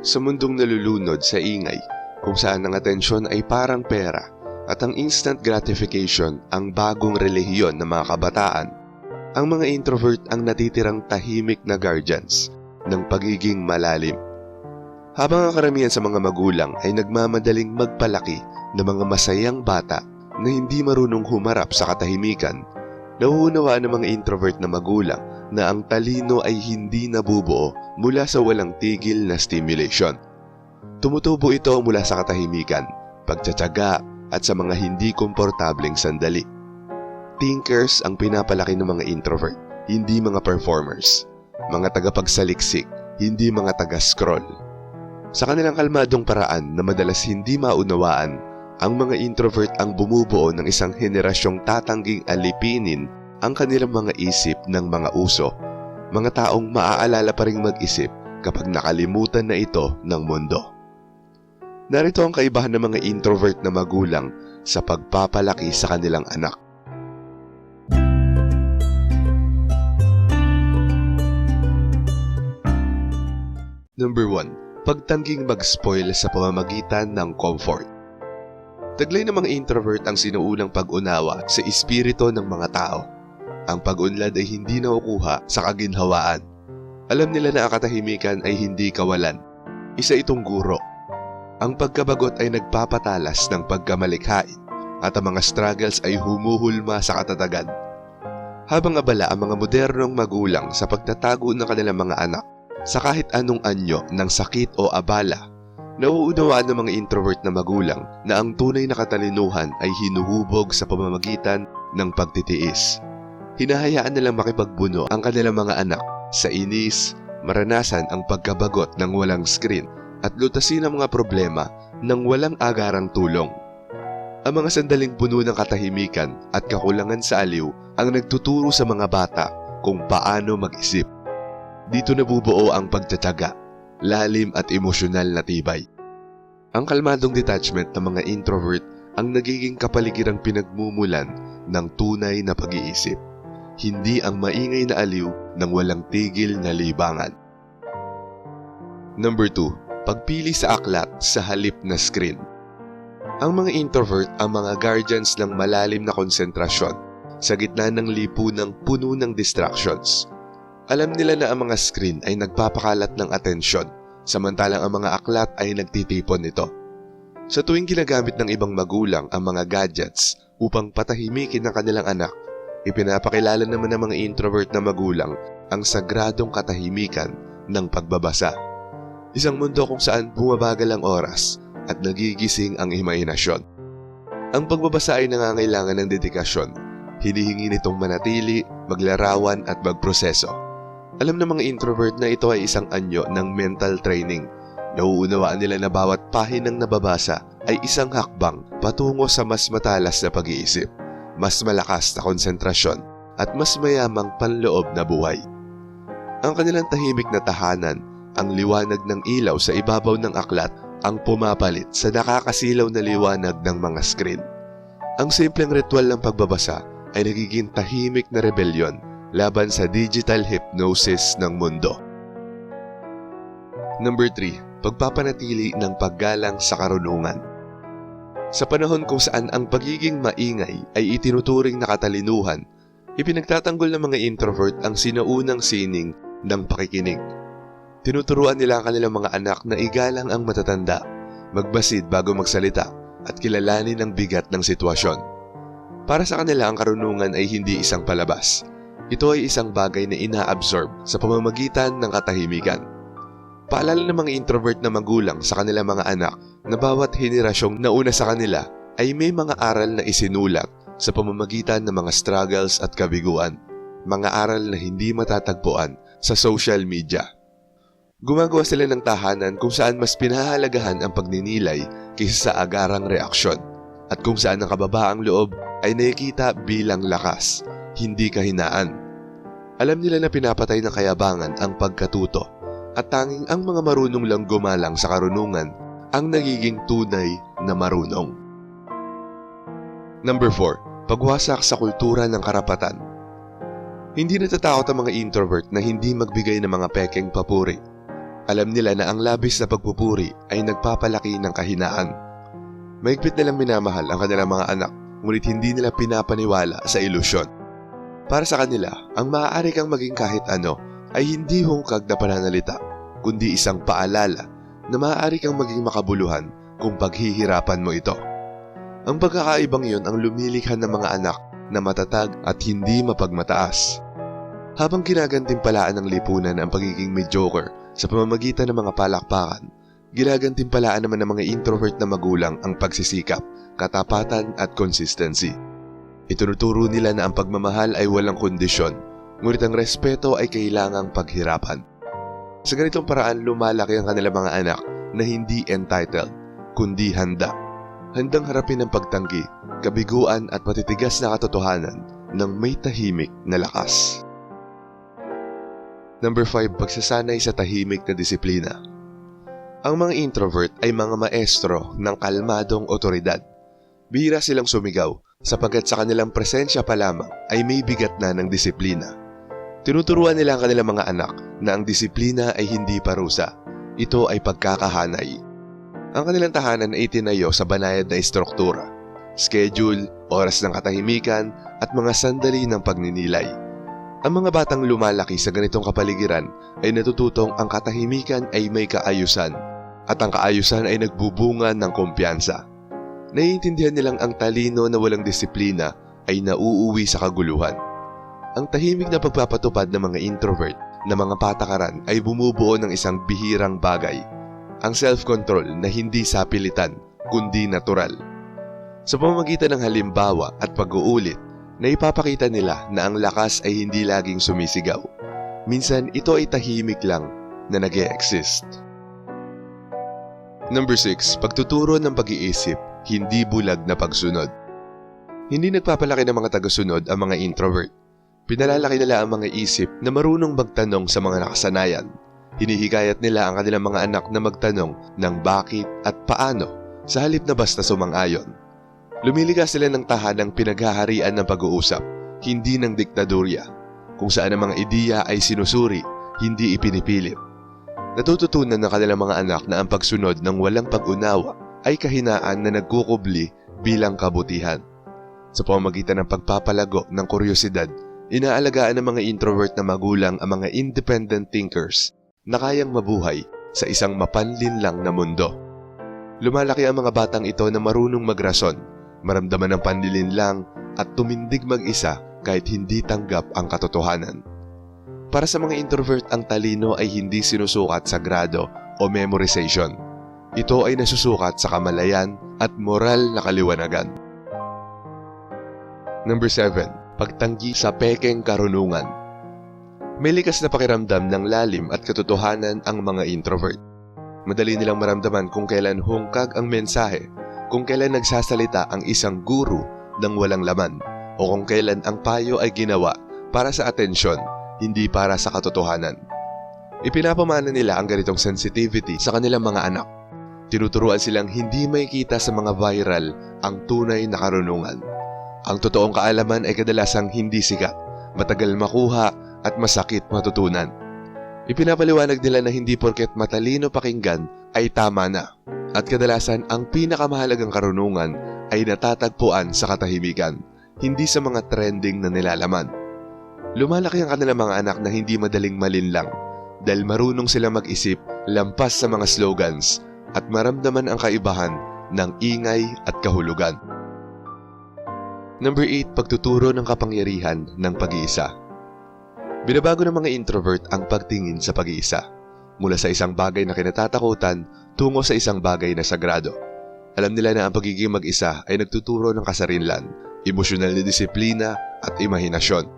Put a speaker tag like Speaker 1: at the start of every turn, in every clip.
Speaker 1: Sa mundong nalulunod sa ingay, kung saan ang atensyon ay parang pera at ang instant gratification ang bagong relihiyon ng mga kabataan, ang mga introvert ang natitirang tahimik na guardians ng pagiging malalim. Habang ang karamihan sa mga magulang ay nagmamadaling magpalaki ng mga masayang bata na hindi marunong humarap sa katahimikan, nauunawaan ng mga introvert na magulang na ang talino ay hindi nabubuo mula sa walang tigil na stimulation. Tumutubo ito mula sa katahimikan, pagtsatsaga at sa mga hindi komportableng sandali. Thinkers ang pinapalaki ng mga introvert, hindi mga performers. Mga tagapagsaliksik, hindi mga taga-scroll. Sa kanilang kalmadong paraan na madalas hindi maunawaan, ang mga introvert ang bumubuo ng isang henerasyong tatangging alipinin ang kanilang mga isip ng mga uso. Mga taong maaalala pa rin mag-isip kapag nakalimutan na ito ng mundo. Narito ang kaibahan ng mga introvert na magulang sa pagpapalaki sa kanilang anak. Number 1. Pagtangging mag-spoil sa pamamagitan ng comfort. Taglay ng mga introvert ang sinuunang pag-unawa sa espiritu ng mga tao. Ang pag-unlad ay hindi nakukuha sa kaginhawaan. Alam nila na ang katahimikan ay hindi kawalan. Isa itong guro. Ang pagkabagot ay nagpapatalas ng pagkamalikhain at ang mga struggles ay humuhulma sa katatagan. Habang abala ang mga modernong magulang sa pagtatago ng kanilang mga anak sa kahit anong anyo ng sakit o abala, nauunawaan ng mga introvert na magulang na ang tunay na katalinuhan ay hinuhubog sa pamamagitan ng pagtitiis. Hinahayaan nilang makipagbuno ang kanilang mga anak sa inis, maranasan ang pagkabagot ng walang screen at lutasin ang mga problema ng walang agarang tulong. Ang mga sandaling puno ng katahimikan at kakulangan sa aliw ang nagtuturo sa mga bata kung paano mag-isip. Dito nabubuo ang pagtatyaga, lalim at emosyonal na tibay. Ang kalmadong detachment ng mga introvert ang nagiging kapaligirang pinagmumulan ng tunay na pag-iisip, hindi ang maingay na aliw ng walang tigil na libangan. Number 2. Pagpili sa aklat sa halip na screen. Ang mga introvert ang mga guardians ng malalim na konsentrasyon sa gitna ng lipunang puno ng distractions. Alam nila na ang mga screen ay nagpapakalat ng atensyon, samantalang ang mga aklat ay nagtitipon nito. Sa tuwing ginagamit ng ibang magulang ang mga gadgets upang patahimikin ang kanilang anak, ipinapakilala naman ng mga introvert na magulang ang sagradong katahimikan ng pagbabasa. Isang mundo kung saan bumabagal ang oras at nagigising ang imahinasyon. Ang pagbabasa ay nangangailangan ng dedikasyon. Hinihingi nitong manatili, maglarawan at magproseso. Alam ng mga introvert na ito ay isang anyo ng mental training. Nauunawaan nila na bawat pahinang nababasa ay isang hakbang patungo sa mas matalas na pag-iisip, mas malakas na konsentrasyon at mas mayamang panloob na buhay. Ang kanilang tahimik na tahanan, ang liwanag ng ilaw sa ibabaw ng aklat ang pumapalit sa nakakasilaw na liwanag ng mga screen. Ang simpleng ritual ng pagbabasa ay nagiging tahimik na rebelyon laban sa digital hypnosis ng mundo. Number 3. Pagpapanatili ng paggalang sa karunungan. Sa panahon kung saan ang pagiging maingay ay itinuturing na katalinuhan, ipinagtatanggol ng mga introvert ang sinaunang sining ng pakikinig. Tinuturuan nila ang kanilang mga anak na igalang ang matatanda, magbasid bago magsalita at kilalanin ang bigat ng sitwasyon. Para sa kanila ang karunungan ay hindi isang palabas. Ito ay isang bagay na ina-absorb sa pamamagitan ng katahimikan. Paalala ng mga introvert na magulang sa kanilang mga anak na bawat henerasyong nauna sa kanila ay may mga aral na isinulat sa pamamagitan ng mga struggles at kabiguan. Mga aral na hindi matatagpuan sa social media. Gumagawa sila ng tahanan kung saan mas pinahalagahan ang pagninilay kaysa sa agarang reaksyon at kung saan ang kababaang loob ay nakikita bilang lakas, hindi kahinaan. Alam nila na pinapatay ng kayabangan ang pagkatuto at tanging ang mga marunong lang gumalang sa karunungan ang nagiging tunay na marunong. Number 4. Pagwasak sa kultura ng karapatan. Hindi natatakot ang mga introvert na hindi magbigay ng mga pekeng papuri. Alam nila na ang labis na pagpupuri ay nagpapalaki ng kahinaan. Maigpit nilang minamahal ang kanilang mga anak, ngunit hindi nila pinapaniwala sa ilusyon. Para sa kanila, ang maaari kang maging kahit ano ay hindi hungkag na pananalita, kundi isang paalala na maaari kang maging makabuluhan kung paghihirapan mo ito. Ang pagkakaibang yon ang lumilikha ng mga anak na matatag at hindi mapagmataas. Habang ginagantimpalaan ng lipunan ang pagiging mediocre sa pamamagitan ng mga palakpakan, ginagantimpalaan naman ng mga introvert na magulang ang pagsisikap, katapatan at consistency. Itunuturo nila na ang pagmamahal ay walang kondisyon, ngunit ang respeto ay kailangang paghirapan. Sa ganitong paraan lumalaki ang kanilang mga anak na hindi entitled, kundi handa. Handang harapin ang pagtanggi, kabiguan at matitigas na katotohanan ng may tahimik na lakas. Number 5, pagsasanay sa tahimik na disiplina. Ang mga introvert ay mga maestro ng kalmadong otoridad. Bihira silang sumigaw sapagkat sa kanilang presensya pa lamang ay may bigat na ng disiplina. Tinuturuan nila ang kanilang mga anak na ang disiplina ay hindi parusa. Ito ay pagkakahanay. Ang kanilang tahanan ay itinayo sa banayad na istruktura, schedule, oras ng katahimikan at mga sandali ng pagninilay. Ang mga batang lumalaki sa ganitong kapaligiran ay natututong ang katahimikan ay may kaayusan at ang kaayusan ay nagbubunga ng kumpiyansa. Naiintindihan nilang ang talino na walang disiplina ay nauuwi sa kaguluhan. Ang tahimik na pagpapatupad ng mga introvert na mga patakaran ay bumubuo ng isang bihirang bagay, ang self-control na hindi sapilitan kundi natural. Sa pamamagitan ng halimbawa at pag-uulit, naipapakita nila na ang lakas ay hindi laging sumisigaw. Minsan ito ay tahimik lang na nag exist Number 6. Pagtuturo ng pag-iisip, hindi bulag na pagsunod. Hindi nagpapalaki ng mga tagasunod ang mga introvert. Pinalalaki nila ang mga isip na marunong magtanong sa mga nakasanayan. Hinihikayat nila ang kanilang mga anak na magtanong ng bakit at paano sa halip na basta sumang-ayon. Lumiligas sila ng tahanang pinaghaharian ng pag-uusap, hindi ng diktadorya, kung saan ang mga ideya ay sinusuri, hindi ipinipilit. Natututunan ng kanilang mga anak na ang pagsunod ng walang pag-unawa ay kahinaan na nagkukubli bilang kabutihan. Sa pamamagitan ng pagpapalago ng kuryosidad, inaalagaan ng mga introvert na magulang ang mga independent thinkers na kayang mabuhay sa isang mapanlinlang na mundo. Lumalaki ang mga batang ito na marunong magrason, maramdaman ng panlilinlang at tumindig mag-isa kahit hindi tanggap ang katotohanan. Para sa mga introvert, ang talino ay hindi sinusukat sa grado o memorization. Ito ay nasusukat sa kamalayan at moral na kaliwanagan. Number 7. Pagtanggi sa pekeng karunungan. May likas na pakiramdam ng lalim at katotohanan ang mga introvert. Madali nilang maramdaman kung kailan hungkag ang mensahe, kung kailan nagsasalita ang isang guru ng walang laman, o kung kailan ang payo ay ginawa para sa atensyon, hindi para sa katotohanan. Ipinapamana nila ang ganitong sensitivity sa kanilang mga anak. Tinuturuan silang hindi makikita sa mga viral ang tunay na karunungan. Ang totoong kaalaman ay kadalasang hindi sikat, matagal makuha at masakit matutunan. Ipinapaliwanag nila na hindi porket matalino pakinggan ay tama na at kadalasan ang pinakamahalagang karunungan ay natatagpuan sa katahimikan, hindi sa mga trending na nilalaman. Lumalaki ang kanilang mga anak na hindi madaling malinlang dahil marunong sila mag-isip lampas sa mga slogans at maramdaman ang kaibahan ng ingay at kahulugan. Number 8, pagtuturo ng kapangyarihan ng pag-iisa. Binabago ng mga introvert ang pagtingin sa pag-iisa mula sa isang bagay na kinatatakutan tungo sa isang bagay na sagrado. Alam nila na ang pagiging mag-isa ay nagtuturo ng kasarinlan, emosyonal na disiplina at imahinasyon.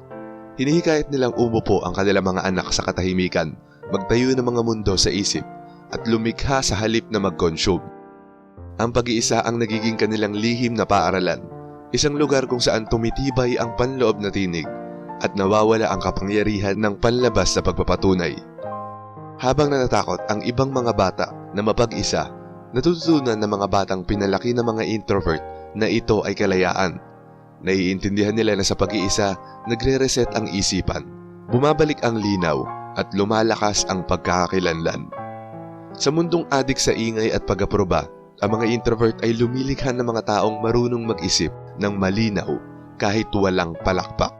Speaker 1: Hinihikayat nilang umupo ang kanilang mga anak sa katahimikan, magtayo ng mga mundo sa isip at lumikha sa halip na mag-consume. Ang pag-iisa ang nagiging kanilang lihim na paaralan, isang lugar kung saan tumitibay ang panloob na tinig at nawawala ang kapangyarihan ng panlabas sa pagpapatunay. Habang natatakot ang ibang mga bata na mapag-isa, natututunan ng mga batang pinalaki ng mga introvert na ito ay kalayaan. Naiintindihan nila na sa pag-iisa, nagre-reset ang isipan, bumabalik ang linaw at lumalakas ang pagkakakilanlan. Sa mundong adik sa ingay at pag-aproba, ang mga introvert ay lumilikha ng mga taong marunong mag-isip ng malinaw kahit walang palakpak.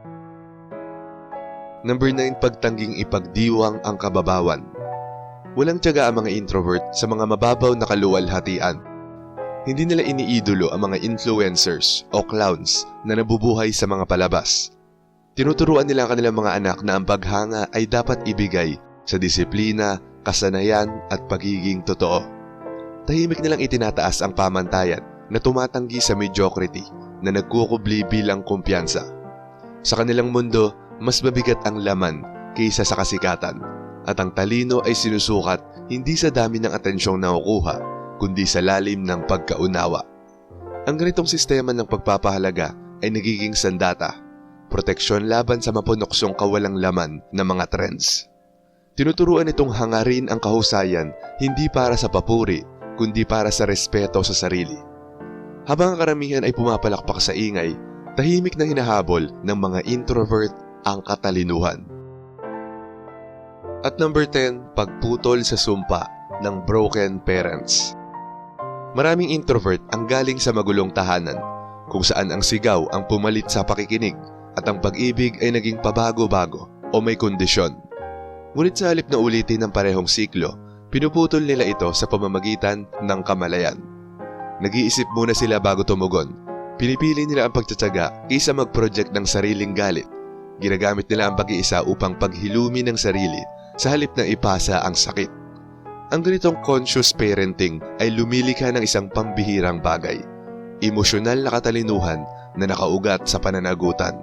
Speaker 1: Number 9, pagtangging ipagdiwang ang kababawan. Walang tiyaga ang mga introvert sa mga mababaw na kaluwalhatian. Hindi nila iniidolo ang mga influencers o clowns na nabubuhay sa mga palabas. Tinuturuan nila ang kanilang mga anak na ang paghanga ay dapat ibigay sa disiplina, kasanayan at pagiging totoo. Tahimik nilang itinataas ang pamantayan na tumatanggi sa mediocrity na nagkukubli bilang kumpiyansa. Sa kanilang mundo, mas mabigat ang laman kaysa sa kasikatan at ang talino ay sinusukat hindi sa dami ng atensyong nakukuha kundi sa lalim ng pagkaunawa. Ang ganitong sistema ng pagpapahalaga ay nagiging sandata, proteksyon laban sa mapunoksong kawalang laman ng mga trends. Tinuturuan itong hangarin ang kahusayan hindi para sa papuri kundi para sa respeto sa sarili. Habang ang karamihan ay pumapalakpak sa ingay, tahimik na hinahabol ng mga introvert ang katalinuhan. At number 10, pagputol sa sumpa ng broken parents. Maraming introvert ang galing sa magulong tahanan kung saan ang sigaw ang pumalit sa pakikinig at ang pag-ibig ay naging pabago-bago o may kondisyon. Ngunit sa halip na ulitin ng parehong siklo, pinuputol nila ito sa pamamagitan ng kamalayan. Nag-iisip muna sila bago tumugon. Pinipili nila ang pagtsatsaga kaysa mag-project ng sariling galit. Ginagamit nila ang pag-iisa upang paghilumi ng sarili sa halip na ipasa ang sakit. Ang ganitong conscious parenting ay lumilikha ng isang pambihirang bagay. Emosyonal na katalinuhan na nakaugat sa pananagutan.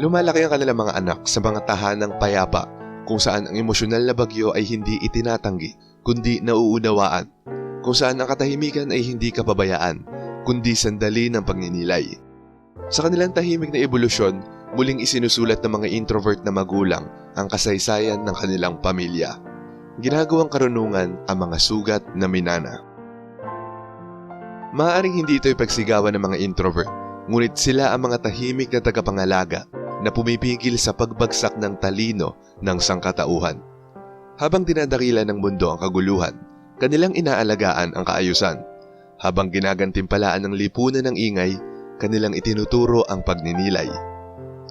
Speaker 1: Lumalaki ang kanilang mga anak sa mga tahanang payapa kung saan ang emosyonal na bagyo ay hindi itinatanggi kundi nauunawaan, kung saan ang katahimikan ay hindi kapabayaan kundi sandali ng pagninilay. Sa kanilang tahimik na ebolusyon, muling isinusulat ng mga introvert na magulang ang kasaysayan ng kanilang pamilya. Ginagawang karunungan ang mga sugat na minana. Maaaring hindi ito ipagsigawan ng mga introvert, ngunit sila ang mga tahimik na tagapangalaga na pumipigil sa pagbagsak ng talino ng sangkatauhan. Habang dinadakila ng mundo ang kaguluhan, kanilang inaalagaan ang kaayusan. Habang ginagantimpalaan ng lipunan ng ingay, kanilang itinuturo ang pagninilay.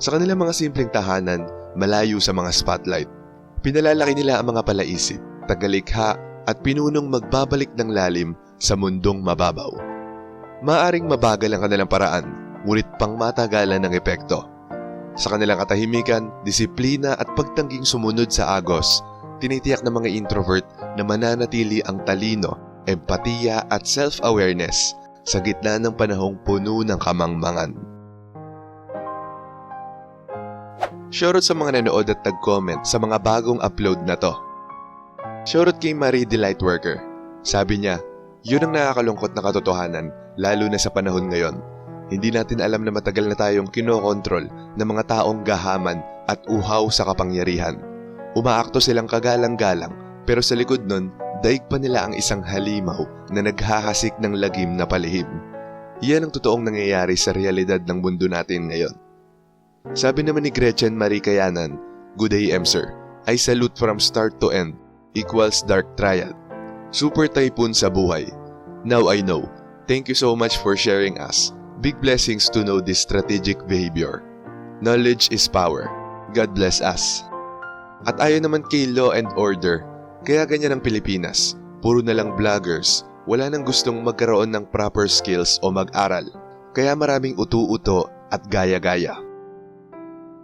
Speaker 1: Sa kanilang mga simpleng tahanan, malayo sa mga spotlight, pinalalaki nila ang mga palaisip, tagalikha at pinunong magbabalik ng lalim sa mundong mababaw. Maaring mabagal ang kanilang paraan, ngunit pangmatagalan ng epekto. Sa kanilang katahimikan, disiplina at pagtangging sumunod sa agos, tinitiyak ng mga introvert na mananatili ang talino, empatiya at self-awareness sa gitna ng panahong puno ng kamangmangan. Shoutout sa mga nanood at nag-comment sa mga bagong upload na to. Shoutout kay Marie Delight Worker. Sabi niya, yun ang nakakalungkot na katotohanan lalo na sa panahon ngayon. Hindi natin alam na matagal na tayong kinokontrol ng mga taong gahaman at uhaw sa kapangyarihan. Umaakto silang kagalang-galang pero sa likod nun, daig pa nila ang isang halimaw na naghahasik ng lagim na palihim. Yan ang totoong nangyayari sa realidad ng mundo natin ngayon. Sabi naman ni Gretchen Marie Kayanan, Good day, M. Sir. I salute from start to end equals dark triad. Super typhoon sa buhay. Now I know. Thank you so much for sharing us. Big blessings to know this strategic behavior. Knowledge is power. God bless us. At ayon naman kay Law and Order, kaya ganyan ang Pilipinas. Puro na lang vloggers, wala nang gustong magkaroon ng proper skills o mag-aral. Kaya maraming utu-uto at gaya-gaya.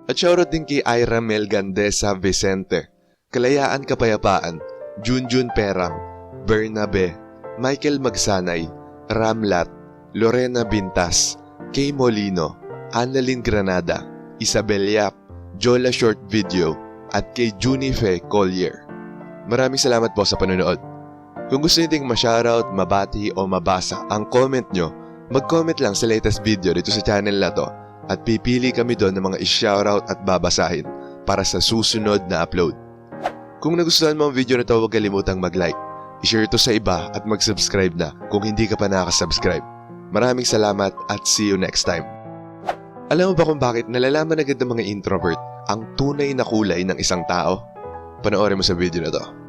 Speaker 1: At shoutout din kay Ira Mel Gandesa Vicente, Kalayaan Kapayapaan, Junjun Perang, Bernabe, Michael Magsanay, Ramlat, Lorena Bintas, Kay Molino, Annalyn Granada, Isabel Yap, Jola Short Video, at kay Junife Collier. Maraming salamat po sa panonood. Kung gusto niyo ding ma-shoutout, mabati o mabasa ang comment nyo, mag-comment lang sa latest video dito sa channel na to at pipili kami doon ng mga i-shoutout at babasahin para sa susunod na upload. Kung nagustuhan mo ang video na to, huwag kalimutang mag-like, i-share ito sa iba at mag-subscribe na kung hindi ka pa nakasubscribe. Maraming salamat at see you next time. Alam mo ba kung bakit nalalaman agad ng mga introvert ang tunay na kulay ng isang tao? Panoorin mo sa video na to.